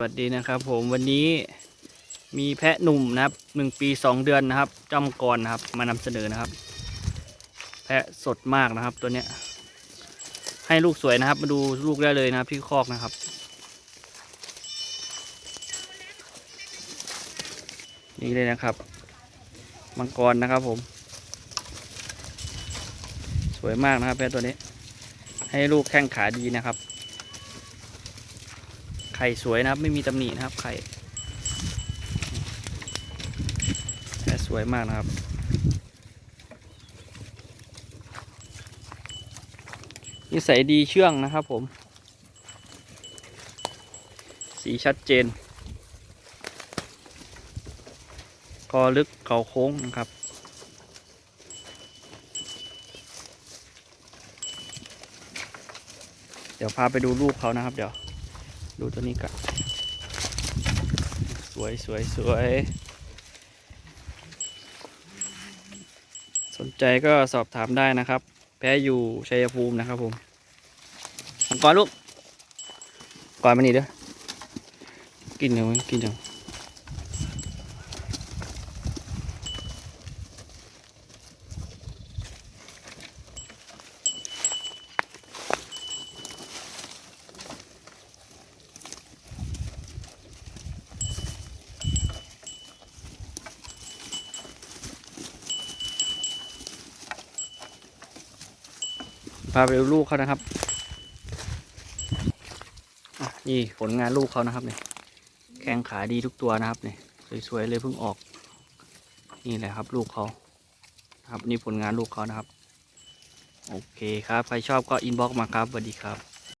สวัสดีนะครับผมวันนี้มีแพะหนุ่มนะครับหนึ่งปีสองเดือนนะครับจอมกรนะครับมานำเสนอนะครับ แพะสดมากนะครับตัวเนี้ย ให้ลูกสวยนะครับ มาดูลูกได้เลยนะครับที่คอกนะครับ นี่เลยนะครับ มังกรนะครับผม สวยมากนะครับแพะตัวนี้ ให้ลูกแข้งขาดีนะครับ ไข่สวยนะครับไม่มีตำหนินะครับไข่แต่สวยมากนะครับ นิสัยดีเชื่องนะครับผม สีชัดเจนคอลึกเขาโค้งนะครับเดี๋ยวพาไปดูลูกเขานะครับ เดี๋ยว ดูตัวนี้กันสวยสวยสวย สนใจก็สอบถามได้นะครับ แพ้อยู่ชัยภูมินะครับผมก่อนลูกก่อนมานี่เด้อกินเดี๋ยวกินเดี๋ยวาไปดูลูกเขานะครับนี่ผลงานลูกเขานะครับเนี่ยแข้งขาดีทุกตัวนะครับเนี่ยสวยๆเลยเพิ่งออก นี่แหละครับ ลูกเขานะครับนี่ผลงานลูกเขานะครับ โอเคครับ ใครชอบก็อินบ็อกมาครับสวัสดีครับ